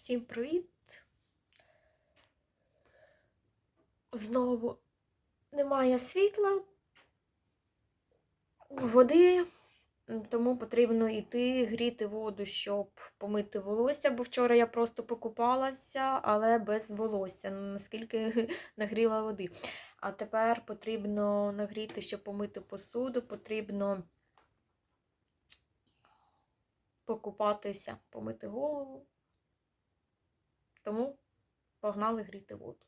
Всім привіт! Знову немає світла, води, тому потрібно йти гріти воду, щоб помити волосся, бо вчора я просто покупалася, але без волосся, наскільки нагріла води. А тепер потрібно нагріти, щоб помити посуду, потрібно покупатися, помити голову. Тому погнали гріти воду.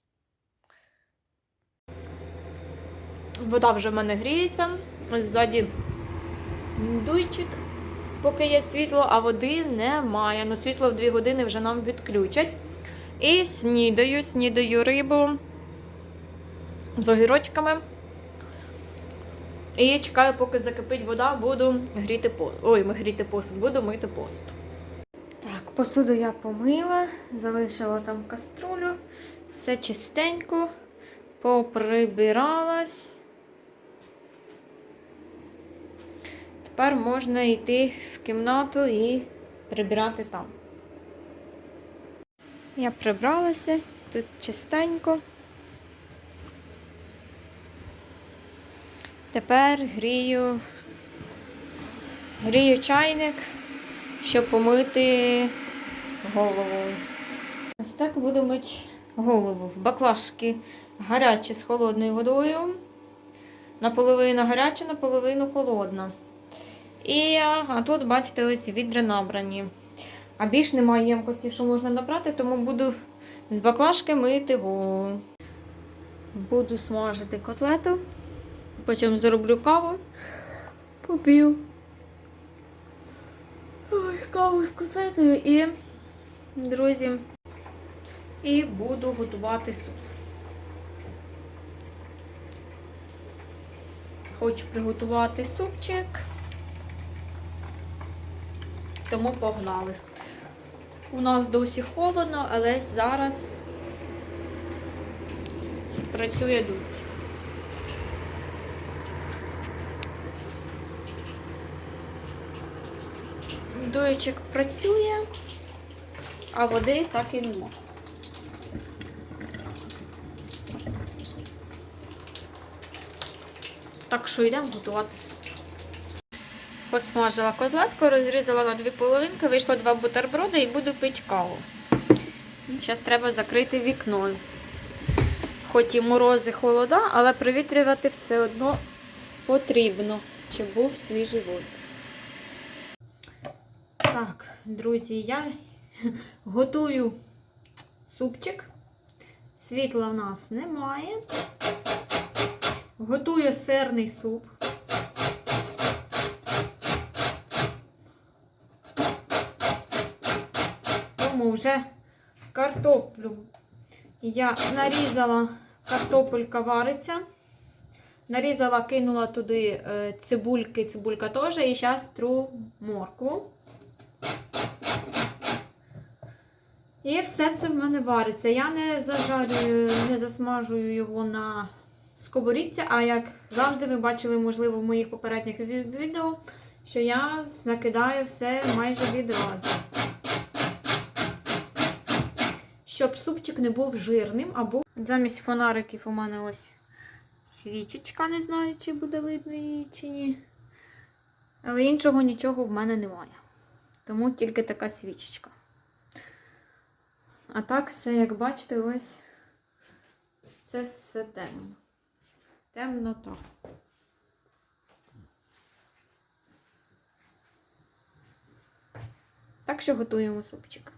Вода вже в мене гріється. Ось ззаді дуйчик, поки є світло, а води немає. Ну, світло в 2 години вже нам відключать. І снідаю, снідаю рибу з огірочками. І чекаю, поки закипить вода, буду гріти посуд. Ой, ми гріти посуд, буду мити посуд. Посуду я помила, залишила там каструлю, все чистенько, поприбиралась. Тепер можна йти в кімнату і прибирати там. Я прибралася, тут чистенько. Тепер грію, грію чайник, щоб помити голову. Ось так буду мити голову. Баклажки гарячі з холодною водою. Наполовину гаряча, наполовину холодна. І а тут, бачите, ось відра набрані. А більш немає ємкості, що можна набрати, тому буду з баклажки мити голову. Буду смажити котлету. Потім зроблю каву. Попів. Ой, каву з котлетою і, друзі, і буду готувати суп. Хочу приготувати супчик. Тому погнали. У нас досі холодно, але зараз працює дуч. Дуєчик працює, а води так і нема. Так що йдемо готувати. Посмажила котлетку, розрізала на дві половинки, вийшло два бутерброди і буду пити каву. Зараз треба закрити вікно. Хоч і морози холода, але провітрювати все одно потрібно, щоб був свіжий воздух. Так, друзі, я готую супчик. Світла в нас немає. Готую сирний суп. Тому вже картоплю я нарізала, картопелька вариться. Нарізала, кинула туди е, цибульки, цибулька теж, і зараз тру моркву. І все це в мене вариться. Я не зажарюю, не засмажую його на сковорідці, а як завжди ви бачили, можливо, в моїх попередніх відео, що я накидаю все майже відразу. Щоб супчик не був жирним, або замість фонариків у мене ось свічечка, не знаю, чи буде видно її, чи ні. Але іншого нічого в мене немає. Тому тільки така свічечка. А так все, як бачите, ось це все темно. Темнота. Так що готуємо супчик.